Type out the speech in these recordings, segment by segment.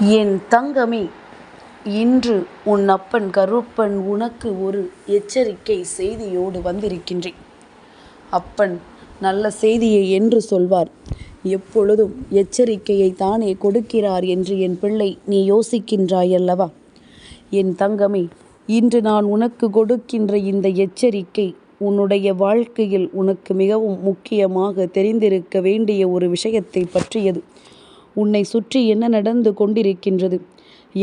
என் தங்கமே இன்று உன் அப்பன் கருப்பன் உனக்கு ஒரு எச்சரிக்கை செய்தியோடு வந்திருக்கின்றேன். அப்பன் நல்ல செய்தியை என்று சொல்வார். எப்பொழுதும் எச்சரிக்கையை தானே கொடுக்கிறார் என்று என் பிள்ளை நீ யோசிக்கின்றாயல்லவா? என் தங்கமே இன்று நான் உனக்கு கொடுக்கின்ற இந்த எச்சரிக்கை உன்னுடைய வாழ்க்கையில் உனக்கு மிகவும் முக்கியமாக தெரிந்திருக்க வேண்டிய ஒரு விஷயத்தை பற்றியது. உன்னை சுற்றி என்ன நடந்து கொண்டிருக்கின்றது?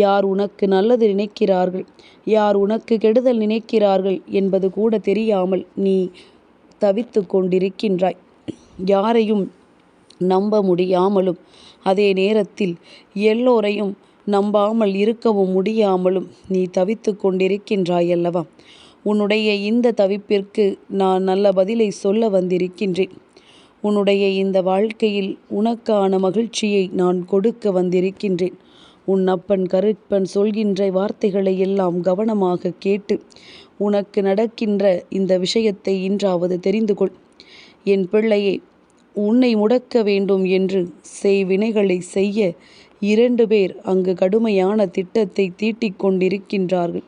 யார் உனக்கு நல்லது நினைக்கிறார்கள்? யார் உனக்கு கெடுதல் நினைக்கிறார்கள் என்பது கூட தெரியாமல் நீ தவித்து கொண்டிருக்கின்றாய். யாரையும் நம்ப முடியாமலும் அதே நேரத்தில் எல்லோரையும் நம்பாமல் இருக்கவும் முடியாமலும் நீ தவித்து கொண்டிருக்கின்றாயல்லவா உன்னுடைய இந்த தவிப்பிற்கு நான் நல்ல பதிலை சொல்ல வந்திருக்கின்றேன். உன்னுடைய இந்த வாழ்க்கையில் உனக்கான மகிழ்ச்சியை நான் கொடுக்க வந்திருக்கின்றேன். உன் அப்பன் கருப்பன் சொல்கின்ற வார்த்தைகளை எல்லாம் கவனமாக கேட்டு உனக்கு நடக்கின்ற இந்த விஷயத்தை இன்றாவது தெரிந்து கொள். என் பிள்ளையே உன்னை முடக்க வேண்டும் என்று செய்வினைகளை செய்ய இரண்டு பேர் அங்கு கடுமையான திட்டத்தை தீட்டிக் கொண்டிருக்கின்றார்கள்.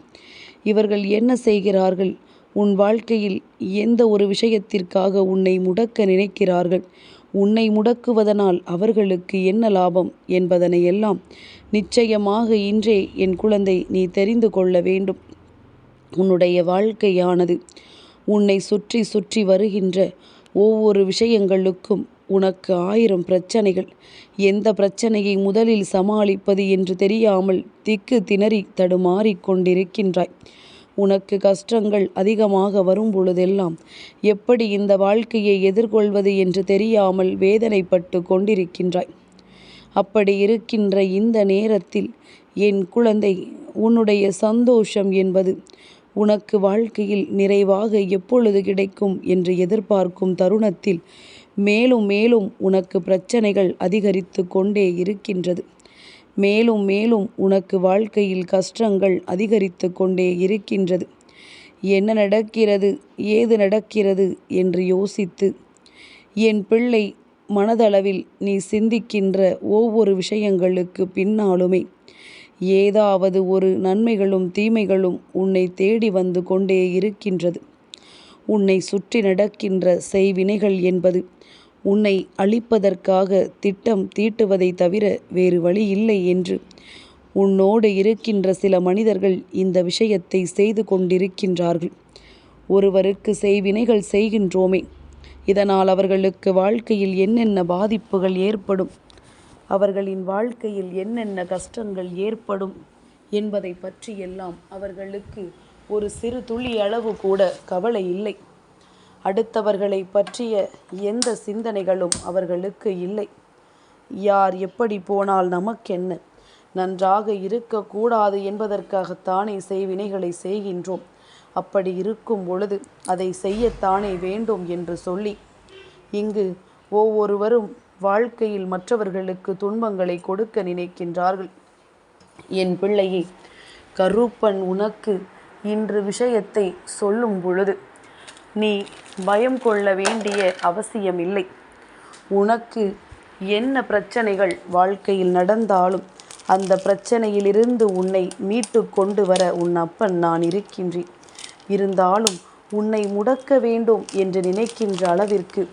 இவர்கள் என்ன செய்கிறார்கள்? உன் வாழ்க்கையில் எந்த ஒரு விஷயத்திற்காக உன்னை முடக்க நினைக்கிறார்கள்? உன்னை முடக்குவதனால் அவர்களுக்கு என்ன லாபம் என்பதனை எல்லாம் நிச்சயமாக இன்றே என் குழந்தை நீ தெரிந்து கொள்ள வேண்டும். உன்னுடைய வாழ்க்கையானது உன்னை சுற்றி சுற்றி வருகின்ற ஒவ்வொரு விஷயங்களுக்கும் உனக்கு ஆயிரம் பிரச்சனைகள். எந்த பிரச்சனையை முதலில் சமாளிப்பது என்று தெரியாமல் திக்கு திணறி தடுமாறிக் கொண்டிருக்கின்றாய். உனக்கு கஷ்டங்கள் அதிகமாக வரும் பொழுதெல்லாம் எப்படி இந்த வாழ்க்கையை எதிர்கொள்வது என்று தெரியாமல் வேதனைப்பட்டு கொண்டிருக்கின்றாய். அப்படி இருக்கின்ற இந்த நேரத்தில் என் குழந்தை உன்னுடைய சந்தோஷம் என்பது உனக்கு வாழ்க்கையில் நிறைவாக எப்பொழுது கிடைக்கும் என்று எதிர்பார்க்கும் தருணத்தில் மேலும் மேலும் உனக்கு பிரச்சனைகள் அதிகரித்து கொண்டே இருக்கின்றது. மேலும் மேலும் உனக்கு வாழ்க்கையில் கஷ்டங்கள் அதிகரித்து கொண்டே இருக்கின்றது. என்ன நடக்கிறது? ஏது நடக்கிறது? என்று யோசித்து. என் பிள்ளை மனதளவில் நீ சிந்திக்கின்ற ஒவ்வொரு விஷயங்களுக்கு பின்னாலுமே ஏதாவது ஒரு நன்மைகளும் தீமைகளும் உன்னை தேடி வந்து கொண்டே இருக்கின்றது. உன்னை சுற்றி நடக்கின்ற செய்வினைகள் என்பது உன்னை அழிப்பதற்காக திட்டம் தீட்டுவதை தவிர வேறு வழி இல்லை என்று. உன்னோடு இருக்கின்ற சில மனிதர்கள் இந்த விஷயத்தை செய்து கொண்டிருக்கின்றார்கள். ஒருவருக்கு செய்வினைகள் செய்கின்றோமே. இதனால் அவர்களுக்கு வாழ்க்கையில் என்னென்ன பாதிப்புகள் ஏற்படும்? அவர்களின் வாழ்க்கையில் என்னென்ன கஷ்டங்கள் ஏற்படும்? என்பதை பற்றியெல்லாம் அவர்களுக்கு ஒரு சிறு துளி அளவு கூட கவலை இல்லை. அடுத்தவர்களை பற்றிய எந்த சிந்தனைகளும் அவர்களுக்கு இல்லை. யார் எப்படி போனால் நமக்கென்ன? நன்றாக இருக்கக்கூடாது என்பதற்காகத்தானே செய்வினைகளை செய்கின்றோம். அப்படி இருக்கும் பொழுது அதை செய்யத்தானே வேண்டும் என்று சொல்லி இங்கு ஒவ்வொருவரும் வாழ்க்கையில் மற்றவர்களுக்கு துன்பங்களை கொடுக்க நினைக்கின்றார்கள். என் பிள்ளையே கருப்பன் உனக்கு இன்று விஷயத்தை சொல்லும் பொழுது நீ பயம் கொள்ள வேண்டிய அவசியமில்லை. உனக்கு என்ன பிரச்சனைகள் வாழ்க்கையில் நடந்தாலும் அந்த பிரச்சனையிலிருந்து உன்னை மீட்டு கொண்டு வர உன் அப்பன் நான் இருக்கின்றேன். இருந்தாலும் உன்னை முடக்க வேண்டும் என்று நினைக்கின்ற அளவிற்கு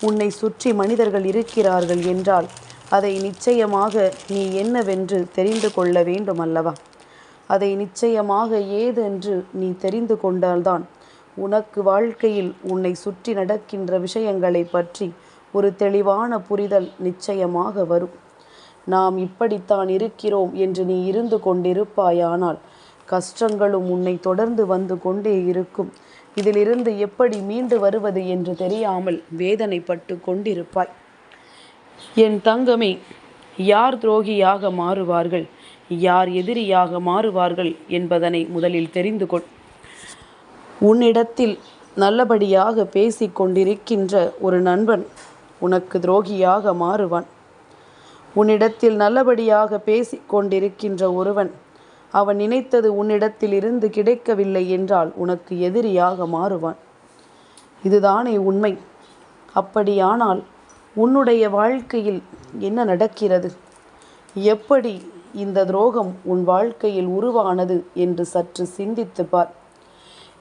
உன்னை சுற்றி மனிதர்கள் இருக்கிறார்கள் என்றால் அதை நிச்சயமாக நீ என்னவென்று தெரிந்து கொள்ள வேண்டும் அல்லவா அதை நிச்சயமாக ஏதென்று நீ தெரிந்து கொண்டால்தான் உனக்கு வாழ்க்கையில் உன்னை சுற்றி நடக்கின்ற விஷயங்களை பற்றி ஒரு தெளிவான புரிதல் நிச்சயமாக வரும். நாம் இப்படித்தான் இருக்கிறோம் என்று நீ இருந்து கொண்டிருப்பாயானால் கஷ்டங்களும் உன்னை தொடர்ந்து வந்து கொண்டே இருக்கும். இதிலிருந்து எப்படி மீண்டு வருவது என்று தெரியாமல் வேதனைப்பட்டு கொண்டிருப்பாய். என் தங்கமே யார் துரோகியாக மாறுவார்கள்? யார் எதிரியாக மாறுவார்கள் என்பதனை முதலில் தெரிந்து கொள். உன்னிடத்தில் நல்லபடியாக பேசி கொண்டிருக்கின்ற ஒரு நண்பன் உனக்கு துரோகியாக மாறுவான். உன்னிடத்தில் நல்லபடியாக பேசி கொண்டிருக்கின்ற ஒருவன் அவன் நினைத்தது உன்னிடத்தில் இருந்து கிடைக்கவில்லை என்றால் உனக்கு எதிரியாக மாறுவான். இதுதானே உண்மை. அப்படியானால் உன்னுடைய வாழ்க்கையில் என்ன நடக்கிறது? எப்படி இந்த துரோகம் உன் வாழ்க்கையில் உருவானது என்று சற்று சிந்தித்துப் பார்.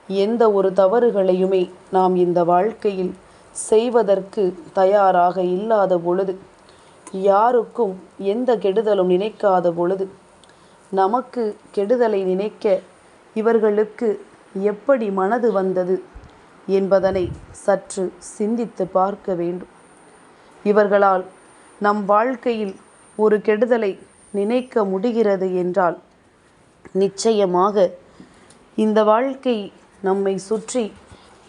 எந்த ஒரு தவறுகளையுமே நாம் இந்த வாழ்க்கையில் செய்வதற்கு தயாராக இல்லாத பொழுது யாருக்கும் எந்த கெடுதலும் நினைக்காத பொழுது நமக்கு கெடுதலை நினைக்க இவர்களுக்கு எப்படி மனது வந்தது என்பதனை சற்று சிந்தித்து பார்க்க வேண்டும். இவர்களால் நம் வாழ்க்கையில் ஒரு கெடுதலை நினைக்க முடிகிறது என்றால் நிச்சயமாக இந்த வாழ்க்கை நம்மை சுற்றி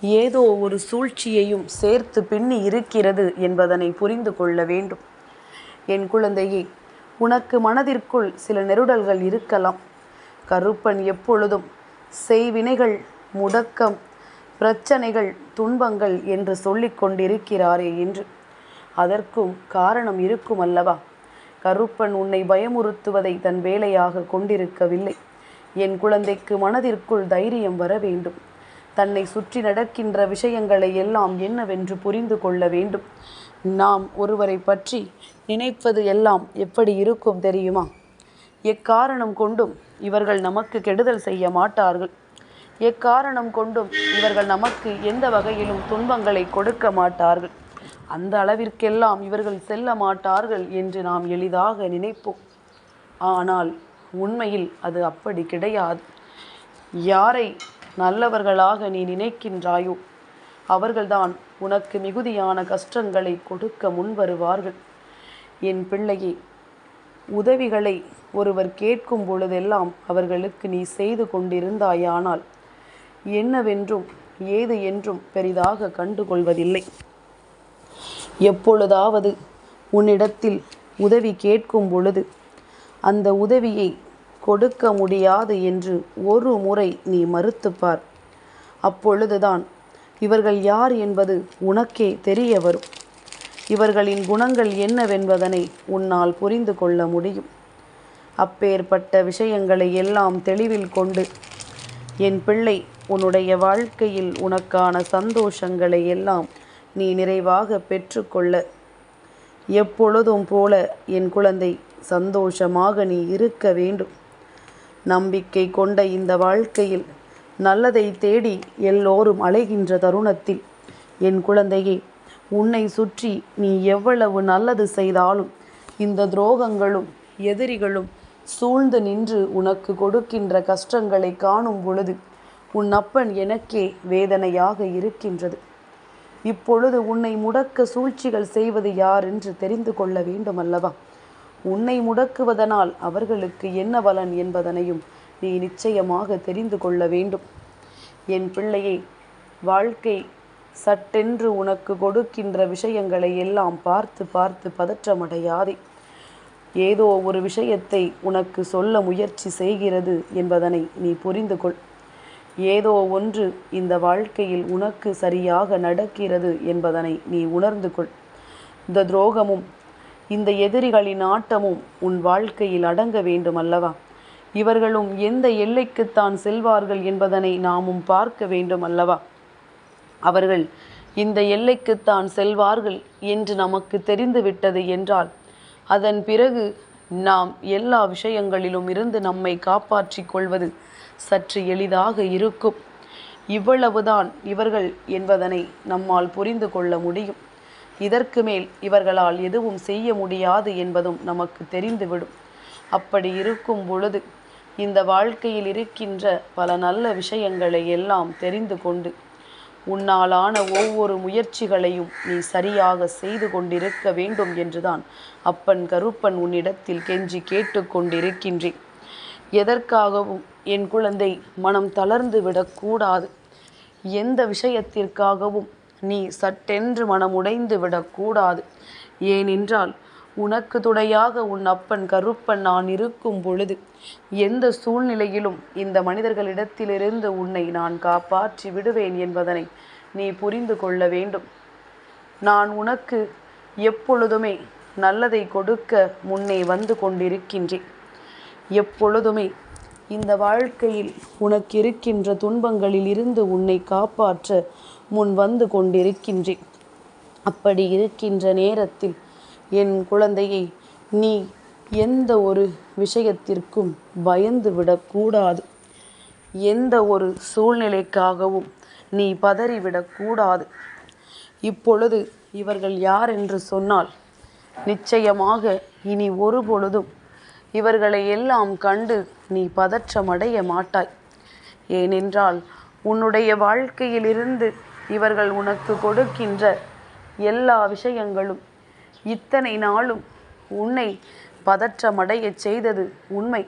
ஏதோ ஒரு சூழ்ச்சியையும் சேர்த்து பின்னி இருக்கிறது என்பதனை புரிந்து கொள்ள வேண்டும். என் குழந்தையே உனக்கு மனதிற்குள் சில நெருடல்கள் இருக்கலாம். கருப்பன் எப்பொழுதும் செய்வினைகள் முடக்கம் பிரச்சனைகள் துன்பங்கள் என்று சொல்லிக் கொண்டிருக்கிறாரே என்று. அதற்கும் காரணம் இருக்கும் அல்லவா? கருப்பன் உன்னை பயமுறுத்துவதை தன் வேலையாக கொண்டிருக்கவில்லை. என் குழந்தைக்கு மனதிற்குள் தைரியம் வர வேண்டும். தன்னை சுற்றி நடக்கின்ற விஷயங்களை எல்லாம் என்னவென்று புரிந்து கொள்ள வேண்டும். நாம் ஒருவரை பற்றி நினைப்பது எல்லாம் எப்படி இருக்கும் தெரியுமா? எக்காரணம் கொண்டும் இவர்கள் நமக்கு கெடுதல் செய்ய மாட்டார்கள். எக்காரணம் கொண்டும் இவர்கள் நமக்கு எந்த வகையிலும் துன்பங்களை கொடுக்க மாட்டார்கள். அந்த அளவிற்கெல்லாம் இவர்கள் செல்ல மாட்டார்கள் என்று நாம் எளிதாக நினைப்போம். ஆனால் உண்மையில் அது அப்படி கிடையாது. யாரை நல்லவர்களாக நீ நினைக்கின்றாயோ அவர்கள்தான் உனக்கு மிகுதியான கஷ்டங்களை கொடுக்க முன்வருவார்கள் என் பிள்ளையே உதவிகளை ஒருவர் கேட்கும் பொழுதெல்லாம் அவர்களுக்கு நீ செய்து கொண்டிருந்தாயானால் என்னவென்றும் ஏது என்றும் பெரிதாக கண்டுகொள்வதில்லை. எப்பொழுதாவது உன்னிடத்தில் உதவி கேட்கும் பொழுது அந்த உதவியை கொடுக்க முடியாது என்று ஒரு முறை நீ மறுத்துப்பார். அப்பொழுதுதான் இவர்கள் யார் என்பது உனக்கே தெரிய வரும். இவர்களின் குணங்கள் என்னவென்பதனை உன்னால் புரிந்து கொள்ள முடியும். அப்பேற்பட்ட விஷயங்களை எல்லாம் தெளிவில் கொண்டு என் பிள்ளை உன்னுடைய வாழ்க்கையில் உனக்கான சந்தோஷங்களை எல்லாம் நீ நிறைவாக பெற்றுக்கொள்ள. எப்பொழுதும் போல என் குழந்தை சந்தோஷமாக நீ இருக்க வேண்டும். நம்பிக்கை கொண்ட இந்த வாழ்க்கையில் நல்லதை தேடி எல்லோரும் அலைகின்ற தருணத்தில் என் குழந்தையே உன்னை சுற்றி நீ எவ்வளவு நல்லது செய்தாலும் இந்த துரோகங்களும் எதிரிகளும் சூழ்ந்து நின்று உனக்கு கொடுக்கின்ற கஷ்டங்களை காணும் பொழுது உன் அப்பன் எனக்கே வேதனையாக இருக்கின்றது. இப்பொழுது உன்னை முடக்க சூழ்ச்சிகள் செய்வது யார் என்று தெரிந்து கொள்ள வேண்டும் அல்லவா உன்னை முடக்குவதனால் அவர்களுக்கு என்ன பலன் என்பதனையும் நீ நிச்சயமாக தெரிந்து கொள்ள வேண்டும். என் பிள்ளையே வாழ்க்கை சட்டென்று உனக்கு கொடுக்கின்ற விஷயங்களை எல்லாம் பார்த்து பார்த்து பதற்றமடையாதே. ஏதோ ஒரு விஷயத்தை உனக்கு சொல்ல முயற்சி செய்கிறது என்பதனை நீ புரிந்து கொள். ஏதோ ஒன்று இந்த வாழ்க்கையில் உனக்கு சரியாக நடக்கிறது என்பதனை நீ உணர்ந்து கொள். இந்த துரோகமும் இந்த எதிரிகளின் ஆட்டமும் உன் வாழ்க்கையில் அடங்க வேண்டும் அல்லவா? இவர்களும் எந்த எல்லைக்குத்தான் செல்வார்கள் என்பதனை நாமும் பார்க்க வேண்டும் அல்லவா? அவர்கள் இந்த எல்லைக்குத்தான் செல்வார்கள் என்று நமக்கு தெரிந்துவிட்டது என்றால் அதன் பிறகு நாம் எல்லா விஷயங்களிலும் இருந்து நம்மை காப்பாற்றிக் கொள்வது சற்று எளிதாக இருக்கும். இவ்வளவுதான் இவர்கள் என்பதனை நம்மால் புரிந்து கொள்ள முடியும். இதற்கு மேல் இவர்களால் எதுவும் செய்ய முடியாது என்பதும் நமக்கு தெரிந்துவிடும். அப்படி இருக்கும் பொழுது இந்த வாழ்க்கையில் இருக்கின்ற பல நல்ல விஷயங்களை எல்லாம் தெரிந்து கொண்டு உன்னாலான ஒவ்வொரு முயற்சிகளையும் நீ சரியாக செய்து கொண்டிருக்க வேண்டும் என்றுதான் அப்பன் கருப்பன் உன்னிடத்தில் கெஞ்சி கேட்டுக்கொண்டிருக்கின்றேன் எதற்காகவும் என் குழந்தை மனம் தளர்ந்து விடக்கூடாது. எந்த விஷயத்திற்காகவும் நீ சட்டென்று மனமுடைந்து விடக்கூடாது ஏனென்றால் உனக்கு துணையாக உன் அப்பன் கருப்பன் நான் இருக்கும் பொழுது எந்த சூழ்நிலையிலும் இந்த மனிதர்களிடத்திலிருந்து உன்னை நான் காப்பாற்றி விடுவேன் என்பதனை நீ புரிந்து கொள்ள வேண்டும். நான் உனக்கு எப்பொழுதுமே நல்லதை கொடுக்க முன்னே வந்து கொண்டிருக்கின்றேன். எப்பொழுதுமே இந்த வாழ்க்கையில் உனக்கு இருக்கின்ற துன்பங்களில் இருந்து உன்னை காப்பாற்ற முன் வந்து கொண்டிருக்கின்றேன். அப்படி இருக்கின்ற நேரத்தில் என் குழந்தையை நீ எந்த ஒரு விஷயத்திற்கும் பயந்து விடக்கூடாது. எந்த ஒரு சூழ்நிலைக்காகவும் நீ பதறிவிடக்கூடாது. இப்பொழுது இவர்கள் யார் என்று சொன்னால் நிச்சயமாக இனி ஒரு பொழுதும் இவர்களை எல்லாம் கண்டு நீ பதற்றமடைய மாட்டாய். ஏனென்றால் உன்னுடைய வாழ்க்கையிலிருந்து இவர்கள் உனக்கு கொடுக்கின்ற எல்லா விஷயங்களும். இத்தனை நாளும் உன்னை பதற்றமடையச் செய்தது உண்மை.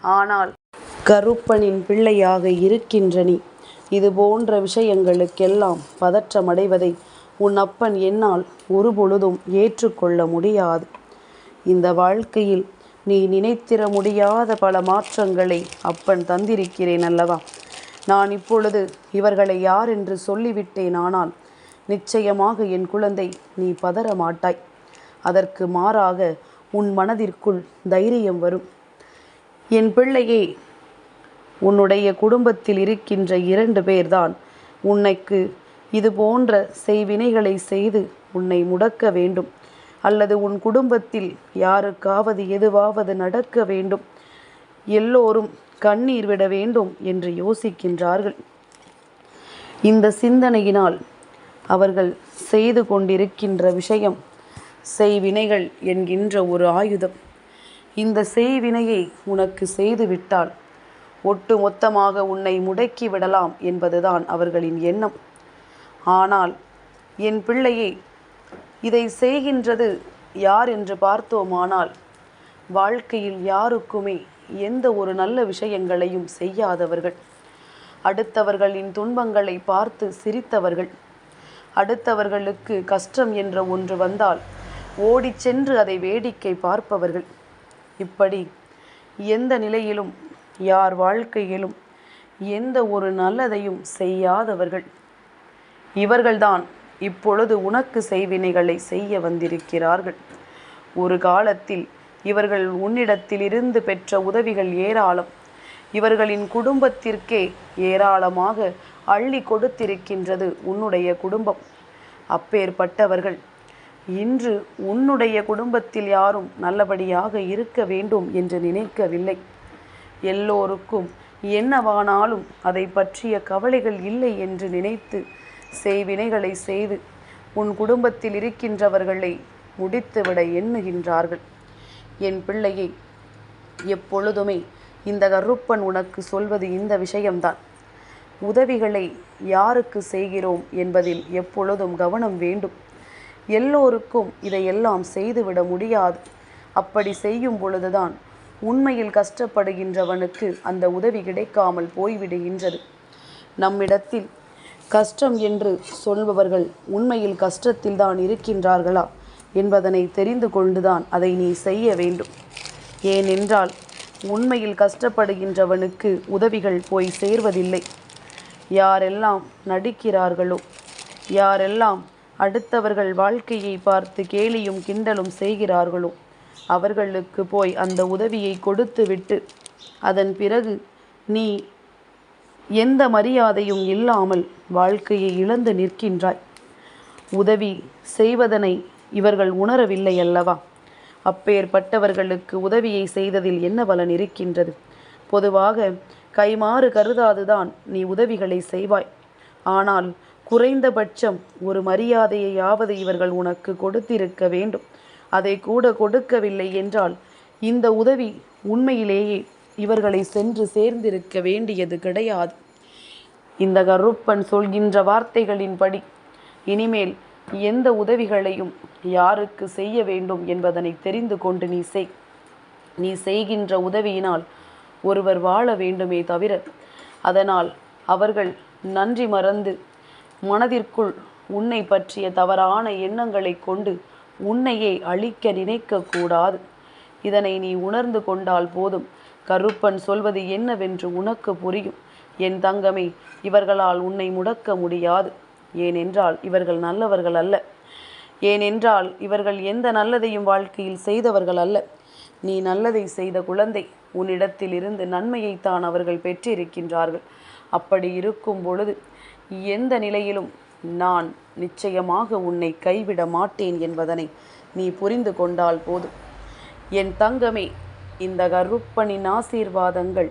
ஆனால் கருப்பனின் பிள்ளையாக இருக்கின்ற நீ இது போன்ற விஷயங்களுக்கெல்லாம் பதற்றமடைவதை உன் அப்பன் என்னால் ஒரு பொழுதும் ஏற்றுக்கொள்ள முடியாது. இந்த வாழ்க்கையில் நீ நினைத்திட முடியாத பல மாற்றங்களை அப்பன் தந்திருக்கிறேன் அல்லவா? நான் இப்பொழுது இவர்களை யார் என்று சொல்லிவிட்டேன் ஆனால் நிச்சயமாக என் குழந்தை நீ பதற மாட்டாய். அதற்கு மாறாக உன் மனதிற்குள் தைரியம் வரும். என் பிள்ளையே உன்னுடைய குடும்பத்தில் இருக்கின்ற இரண்டு பேர்தான் உன்னைக்கு இது போன்ற செய்வினைகளை செய்து உன்னை முடக்க வேண்டும். அல்லது உன் குடும்பத்தில் யாருக்காவது எதுவாவது நடக்க வேண்டும். எல்லோரும் கண்ணீர் விட வேண்டும் என்று யோசிக்கின்றார்கள். இந்த சிந்தனையினால் அவர்கள் செய்து கொண்டிருக்கின்ற விஷயம் செய்வினைகள் என்கின்ற ஒரு ஆயுதம். இந்த செய்வினையை உனக்கு செய்துவிட்டால் ஒட்டு மொத்தமாக உன்னை முடக்கி விடலாம் என்பதுதான் அவர்களின் எண்ணம். ஆனால் என் பிள்ளையே இதை செய்கின்றது யார் என்று பார்த்தோமானால் வாழ்க்கையில் யாருக்குமே எந்த ஒரு நல்ல விஷயங்களையும் செய்யாதவர்கள். அடுத்தவர்களின் துன்பங்களை பார்த்து சிரித்தவர்கள். அடுத்தவர்களுக்கு கஷ்டம் என்ற ஒன்று வந்தால் ஓடி சென்று அதை வேடிக்கை பார்ப்பவர்கள். இப்படி எந்த நிலையிலும் யார் வாழ்க்கையிலும் எந்த ஒரு நல்லதையும் செய்யாதவர்கள். இவர்கள்தான் இப்பொழுது உனக்கு செய்வினைகளை செய்ய வந்திருக்கிறார்கள். ஒரு காலத்தில் இவர்கள் உன்னிடத்திலிருந்து பெற்ற உதவிகள் ஏராளம். இவர்களின் குடும்பத்திற்கே ஏராளமாக அள்ளி கொடுத்திருக்கின்றது உன்னுடைய குடும்பம். அப்பேற்பட்டவர்கள் இன்று உன்னுடைய குடும்பத்தில் யாரும் நல்லபடியாக இருக்க வேண்டும் என்று நினைக்கவில்லை. எல்லோருக்கும் என்னவானாலும் அதை பற்றிய கவலைகள் இல்லை என்று நினைத்து செய்வினைகளை செய்து உன் குடும்பத்தில் இருக்கின்றவர்களை முடித்துவிட எண்ணுகின்றார்கள். என் பிள்ளையை எப்பொழுதுமே இந்த கருப்பன் உனக்கு சொல்வது இந்த விஷயம்தான். உதவிகளை யாருக்கு செய்கிறோம் என்பதில் எப்பொழுதும் கவனம் வேண்டும். எல்லோருக்கும் இதையெல்லாம் செய்துவிட முடியாது. அப்படி செய்யும் பொழுதுதான் உண்மையில் கஷ்டப்படுகின்றவனுக்கு அந்த உதவி கிடைக்காமல் போய்விடுகின்றது. நம்மிடத்தில் கஷ்டம் என்று சொல்பவர்கள் உண்மையில் கஷ்டத்தில் தான் இருக்கின்றார்களா? என்பதனை தெரிந்து கொண்டுதான் அதை நீ செய்ய வேண்டும். ஏனென்றால் உண்மையில் கஷ்டப்படுகின்றவனுக்கு உதவிகள் போய் சேர்வதில்லை. யாரெல்லாம் நடிக்கிறார்களோ யாரெல்லாம் அடுத்தவர்கள் வாழ்க்கையை பார்த்து கேலியும் கிண்டலும் செய்கிறார்களோ அவர்களுக்கு போய் அந்த உதவியை கொடுத்துவிட்டு அதன் பிறகு நீ எந்த மரியாதையும் இல்லாமல் வாழ்க்கையை இழந்து நிற்கின்றாய். உதவி செய்வதனை இவர்கள் உணரவில்லை அல்லவா? அப்பேற்பட்டவர்களுக்கு உதவியை செய்ததில் என்ன பலன் இருக்கின்றது? பொதுவாக கைமாறு கருதாதுதான் நீ உதவிகளை செய்வாய். ஆனால் குறைந்தபட்சம் ஒரு மரியாதையையாவது இவர்கள் உனக்கு கொடுத்திருக்க வேண்டும். அதை கூட கொடுக்கவில்லை என்றால் இந்த உதவி உண்மையிலேயே இவர்களை சென்று சேர்ந்திருக்க வேண்டியது கிடையாது. இந்த கருப்பன் சொல்கின்ற வார்த்தைகளின்படி இனிமேல் எந்த உதவிகளையும் யாருக்கு செய்ய வேண்டும் என்பதனை தெரிந்து கொண்டு நீ செய். நீ செய்கின்ற உதவியினால் ஒருவர் வாழ வேண்டுமே தவிர அதனால் அவர்கள் நன்றி மறந்து மனதிற்குள் உன்னை பற்றிய தவறான எண்ணங்களை கொண்டு உன்னையே அழிக்க நினைக்கக்கூடாது. இதனை நீ உணர்ந்து கொண்டால் போதும். கருப்பன் சொல்வது என்னவென்று உனக்கு புரியும். என் தங்கமே இவர்களால் உன்னை முடக்க முடியாது. ஏனென்றால் இவர்கள் நல்லவர்கள் அல்ல. ஏனென்றால் இவர்கள் எந்த நல்லதையும் வாழ்க்கையில் செய்தவர்கள் அல்ல. நீ நல்லதை செய்த குழந்தை உன்னிடத்தில் இருந்து நன்மையைத்தான் அவர்கள் பெற்றிருக்கின்றார்கள். அப்படி இருக்கும் பொழுது எந்த நிலையிலும் நான் நிச்சயமாக உன்னை கைவிட மாட்டேன் என்பதனை நீ புரிந்து கொண்டால் போதும். என் தங்கமே இந்த கருப்பனின் ஆசீர்வாதங்கள்